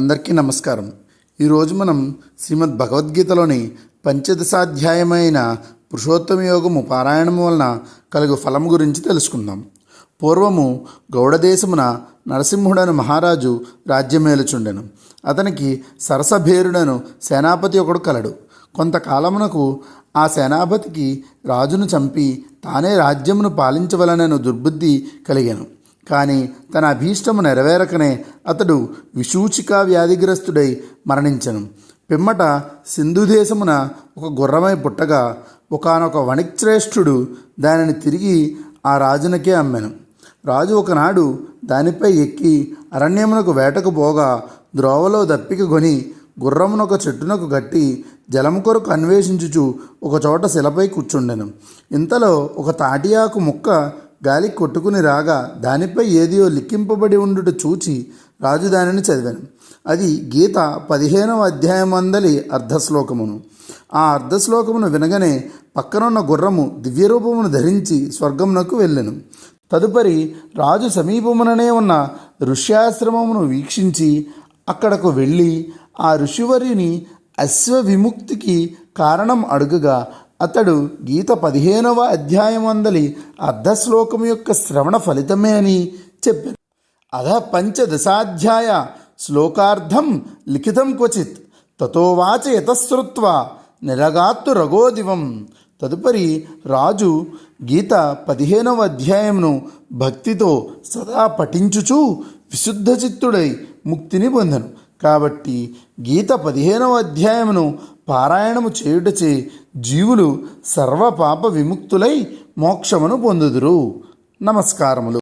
అందరికీ నమస్కారం. ఈరోజు మనం శ్రీమద్ భగవద్గీతలోని పంచదశాధ్యాయమైన పురుషోత్తమ యోగము పారాయణము వలన కలుగు ఫలము గురించి తెలుసుకుందాం. పూర్వము గౌడదేశమున నరసింహుడను మహారాజు రాజ్యమేలుచుండెను. అతనికి సరసభేరుడను సేనాపతి ఒకడు కలడు. కొంతకాలమునకు ఆ సేనాపతికి రాజును చంపి తానే రాజ్యమును పాలించవలనను దుర్బుద్ధి కలిగాను. కానీ తన అభీష్టము నెరవేరకనే అతడు విషూచిక వ్యాధిగ్రస్తుడై మరణించను. పిమ్మట సింధు దేశమున ఒక గుర్రమై పుట్టగా ఒకనొక వణిక్శ్రేష్ఠుడు దానిని తిరిగి ఆ రాజునకే అమ్మెను. రాజు ఒకనాడు దానిపై ఎక్కి అరణ్యమునకు వేటకు పోగా ద్రోవలో దప్పిక కొని గుర్రమునొక చెట్టునకు గట్టి జలం కొరకు అన్వేషించుచు ఒక చోట శిలపై కూర్చుండెను. ఇంతలో ఒక తాటియాకు ముక్క గాలి కొట్టుకుని రాగా దానిపై ఏదియో లిఖింపబడి ఉండుట చూచి రాజు దానిని చదివాను. అది గీత పదిహేనవ అధ్యాయమందలి అర్ధశ్లోకమును. ఆ అర్ధశ్లోకమును వినగానే పక్కనున్న గుర్రము దివ్యరూపమును ధరించి స్వర్గమునకు వెళ్ళెను. తదుపరి రాజు సమీపముననే ఉన్న ఋష్యాశ్రమమును వీక్షించి అక్కడకు వెళ్ళి ఆ ఋషివర్యుని అశ్వ విముక్తికి కారణం అడుగగా అతడు గీత పదిహేనవ అధ్యాయం వందలి అర్ధశ్లోకం యొక్క శ్రవణ ఫలితమే అని చెప్పాను. అధ పంచదశాధ్యాయ శ్లోకార్థం లిఖితం క్వచిత్. తతోవాచ యతశ్రుత్వ నిరగాత్తు రఘోదివం. తదుపరి రాజు గీత పదిహేనవ అధ్యాయంను భక్తితో సదా పఠించుచూ విశుద్ధ చిత్తుడై ముక్తిని పొందను. కాబట్టి గీత పదిహేనవ అధ్యాయమును పారాయణము చేయుటచే జీవులు సర్వపాప విముక్తులై మోక్షమును పొందుదురు. నమస్కారములు.